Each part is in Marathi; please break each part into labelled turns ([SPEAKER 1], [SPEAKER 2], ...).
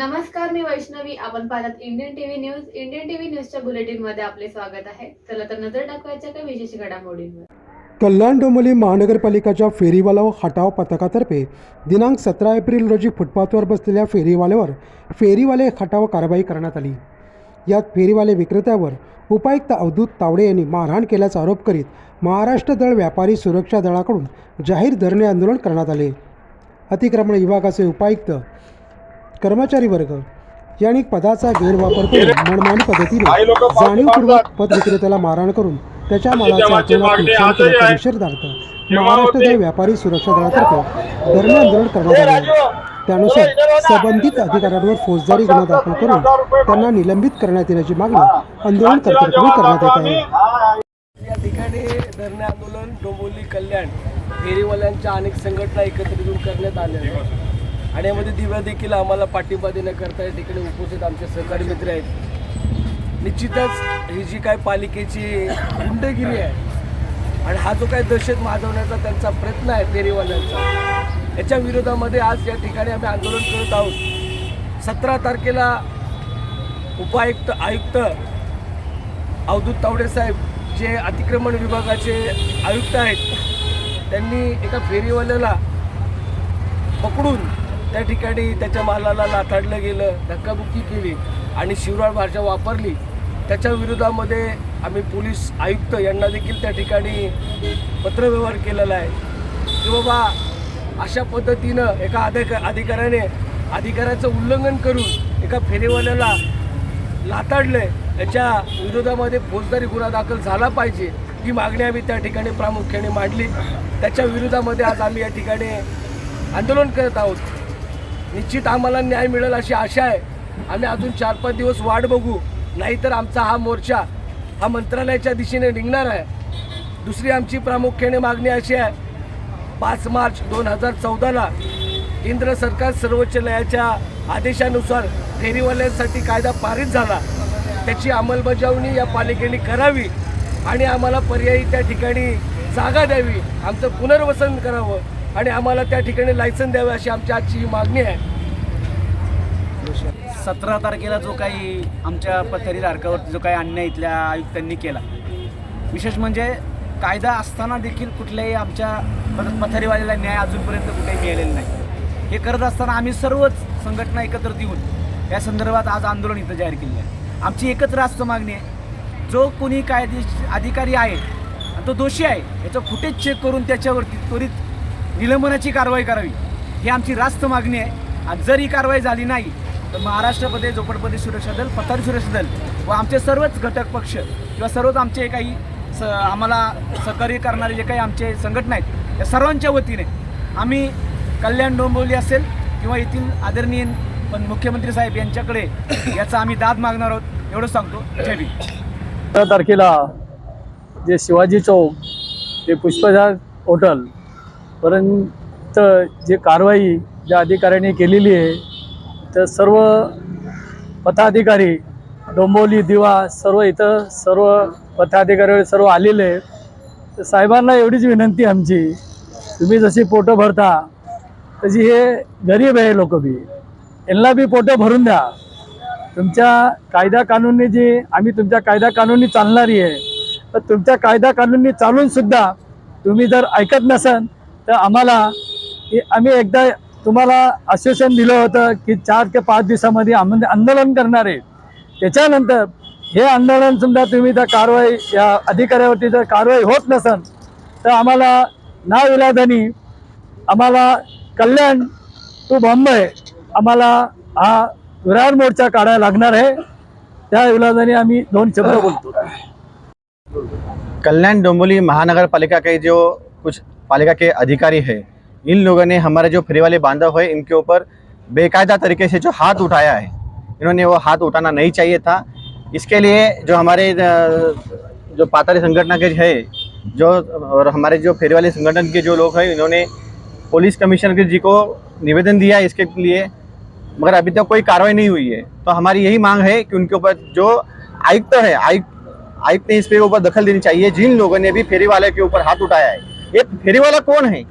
[SPEAKER 1] नमस्कार मी वैष्णवी. आपण पाहतात Indian TV news Indian TV न्यूजच्या बुलेटिनमध्ये आपले स्वागत आहे. चला तर नजर टाकवायच्या काही विशेष घडामोडींवर.
[SPEAKER 2] कल्याण डोंबिवली महानगरपालिकाच्या फेरीवाला हटाव पथकातर्फे दिनांक सतरा एप्रिल रोजी फुटपाथवर बसलेल्या फेरीवाल्यावर फेरीवाले हटाव कारवाई करण्यात आली. यात फेरीवाले विक्रेत्यावर उपायुक्त अवधूत तावडे यांनी मारहाण केल्याचा आरोप करीत महाराष्ट्र दळ व्यापारी सुरक्षा दलाकडून जाहीर धरणे आंदोलन करण्यात आले. अतिक्रमण विभागाचे उपायुक्त कर्मचारी वर्ग. यांनी पदाचा गैरवापर करून मनमानी पद्धतीने जाणीवपूर्वक पद विक्रेत्याला मारहाण करून त्याच्या मालाचा अतोनात नुकसान केल्याचा निषेधार्थ महाराष्ट्र व्यापारी सुरक्षा दलातर्फे धरणे आंदोलन करण्यात आले. त्यानुसार संबंधित अधिकाऱ्यांवर फौजदारी गुन्हा दाखल करून त्यांना निलंबित करण्यात येण्याची मागणी आंदोलनकर्त्यांकडून करण्यात येत आहे.
[SPEAKER 3] या ठिकाणी धरणे आंदोलन डोंबिवली कल्याण फेरीवाल्यांच्या अनेक संघटना एकत्रित करण्यात आल्या आहेत. आणि यामध्ये दिव्या देखील आम्हाला पाठिंबा देण्याकरता या ठिकाणी उपस्थित आमचे सहकारी मित्र आहेत. निश्चितच ही जी काय पालिकेची गुंडगिरी आहे आणि हा जो काही दहशत माजवण्याचा त्यांचा प्रयत्न आहे फेरीवाल्यांचा याच्या विरोधामध्ये आज या ठिकाणी आम्ही आंदोलन करत आहोत. सतरा तारखेला उपायुक्त आयुक्त अवधूत तावडे साहेब जे अतिक्रमण विभागाचे आयुक्त आहेत त्यांनी एका फेरीवाल्याला पकडून त्या ठिकाणी त्याच्या मालाला नाथाडलं गेलं धक्काबुक्की केली आणि शिवराळ भाषा वापरली. त्याच्या विरोधामध्ये आम्ही पोलीस आयुक्त यांना देखील त्या ठिकाणी पत्रव्यवहार केलेला आहे. की बाबा अशा पद्धतीनं एका अधिक अधिकाऱ्याने अधिकाऱ्याचं उल्लंघन करून एका फेरीवाल्याला लाताडलंय याच्या विरोधामध्ये फौजदारी गुन्हा दाखल झाला पाहिजे ही मागणी आम्ही त्या ठिकाणी प्रामुख्याने मांडली. त्याच्या विरोधामध्ये आज आम्ही या ठिकाणी आंदोलन करत आहोत. निश्चित आम्हाला न्याय मिळेल अशी आशा आहे. आम्ही अजून चार पाच दिवस वाट बघू. नाहीतर आमचा हा मोर्चा हा मंत्रालयाच्या दिशेने निघणार आहे. दुसरी आमची प्रामुख्याने मागणी अशी आहे. पाच मार्च दोन हजार चौदाला केंद्र सरकार सर्वोच्च न्यायालयाच्या आदेशानुसार फेरीवाल्यांसाठी कायदा पारित झाला. त्याची अंमलबजावणी या पालिकेने करावी आणि आम्हाला पर्यायी त्या ठिकाणी जागा द्यावी. आमचं पुनर्वसन करावं. आणि आम्हाला त्या ठिकाणी लायसन द्यावे अशी आमची आजची ही मागणी आहे.
[SPEAKER 4] सतरा तारखेला जो काही आमच्या पथरी तारखावरती जो काही अन्याय इथल्या आयुक्तांनी केला विशेष म्हणजे कायदा असताना देखील कुठल्याही आमच्या पथ पथरीवाल्याला न्याय अजूनपर्यंत कुठेही मिळालेला नाही. हे करत असताना आम्ही सर्वच संघटना एकत्र देऊन या संदर्भात आज आंदोलन इथं जाहीर केलं आहे. आमची एकच रास्त मागणी आहे. जो कोणी कायदेशीर अधिकारी आहे तो दोषी आहे याचं फुटेज चेक करून त्याच्यावरती त्वरित निलंबनाची कारवाई करावी. ही आमची रास्त मागणी आहे. आणि जर ही कारवाई झाली नाही तर महाराष्ट्रामध्ये झोपडपट्टी सुरक्षा दल पथारी सुरक्षा दल व आमचे सर्वच घटक पक्ष किंवा सर्वच आमचे काही स आम्हाला सहकार्य करणारे जे काही आमचे संघटना आहेत या सर्वांच्या वतीने आम्ही कल्याण डोंबिवली असेल किंवा येथील आदरणीय पण मुख्यमंत्री साहेब यांच्याकडे याचा आम्ही दाद मागणार आहोत एवढं सांगतो.
[SPEAKER 5] ठेवी तारखेला जे शिवाजी चौक ते पुष्पराज हॉटेल परंतु जे कारवाई ज्या अधिकाऱ्यांनी केलेली आहे तर सर्व पथाधिकारी डोंबोली दिवा सर्व इथं सर्व पथाधिकारी सर्व आलेले आहेत. तर साहेबांना एवढीच विनंती आमची तुम्ही जशी पोटं भरता तशी हे गरीब आहे लोक बी. यांना बी पोटं भरून द्या. तुमच्या कायदा कानूननी जी आम्ही तुमच्या कायदा कानूननी चालणारी आहे तर तुमच्या कायदा कानूननी चालून सुद्धा तुम्ही जर ऐकत नसाल तर आम्हाला हे- आम्ही एकदा तुम्हाला आश्वासन दिलं होतं की चार ते पाच दिवसामध्ये आम्ही आंदोलन करणार आहे. त्याच्यानंतर हे आंदोलन समजा तुम्ही जर कारवाई या अधिकाऱ्यावरती जर कारवाई होत नसेल तर आम्हाला ना विलादानी आम्हाला कल्याण टू बॉम्बे आम्हाला हा विरार मोर्चा काढायला लागणार आहे. त्या विलादाने आम्ही दोन शब्द बोलतो.
[SPEAKER 6] कल्याण डोंबिवली महानगरपालिका काही के जो कुछ पालिका के अधिकारी है। इन लोगों ने हमारे जो फ्री वाले बांधव है इनके ऊपर बेकायदा तरीके से जो हाथ उठाया है, इन्होंने वो हाथ उठाना नहीं चाहिए था। इसके लिए जो हमारे जो पातारी संगठन के है, जो, और हमारे जो फेरी वाले संगठन के जो लोग हैं, इन्होंने पुलिस कमिश्नर जी को निवेदन दिया इसके लिए, मगर अभी तक तो कोई कार्रवाई नहीं हुई है। तो हमारी यही मांग है कि उनके ऊपर जो आयुक्त है, आयुक्त आयुक्त ने इस पे ऊपर दखल देनी चाहिए। जिन लोगों ने भी फेरी वाले के ऊपर हाथ उठाया है ये फेरी वाला कौन है?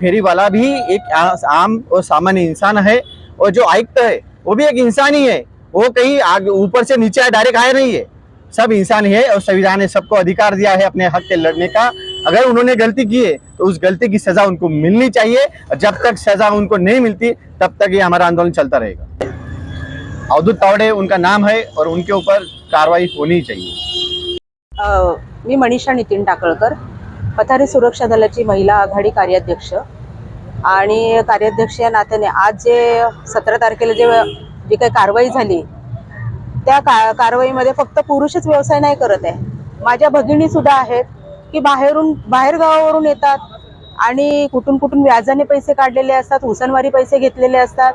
[SPEAKER 6] फेरी वाला भी एक आम और सामान्य इंसान है और जो आयुक्त है वो भी एक इंसान ही है। वो कहीं आग ऊपर से नीचे आया डायरेक्ट आया नहीं है। सब इंसान है और संविधान ने सबको अधिकार दिया है अपने हक के लड़ने का। अगर उन्होंने गलती की है तो उस गलती की सजा उनको मिलनी चाहिए। और जब तक सजा उनको नहीं मिलती तब तक ये हमारा आंदोलन चलता रहेगा। अवधूत तावड़े उनका नाम है और उनके ऊपर कार्रवाई होनी चाहिए।
[SPEAKER 7] अ, मी मनीषा नितीन टाकळकर. पथारी सुरक्षा दलाची महिला आघाडी कार्याध्यक्ष आणि कार्याध्यक्ष या नात्याने आज जे सतरा तारखेला जे जी काही कारवाई झाली त्या का कारवाईमध्ये फक्त पुरुषच व्यवसाय नाही करत आहे. माझ्या भगिनी सुद्धा आहेत की बाहेरून बाहेर गावावरून येतात आणि कुठून कुठून व्याजाने पैसे काढलेले असतात हुसनवारी पैसे घेतलेले असतात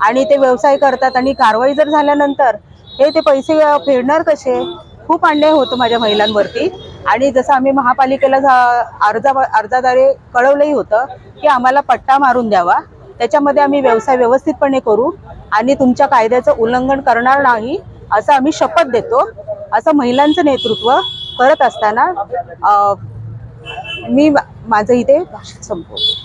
[SPEAKER 7] आणि ते व्यवसाय करतात आणि कारवाई जर झाल्यानंतर हे ते पैसे फेडणार कसे? खूप अन्याय होतो माझ्या महिलांवरती. आणि जसं आम्ही महापालिकेला अर्जा अर्जाद्वारे कळवलंही होतं की आम्हाला पट्टा मारून द्यावा. त्याच्यामध्ये आम्ही व्यवसाय व्यवस्थितपणे करू आणि तुमच्या कायद्याचं उल्लंघन करणार नाही असं आम्ही शपथ देतो. असं महिलांचं नेतृत्व करत असताना मी माझं इथे भाषण संपवतो.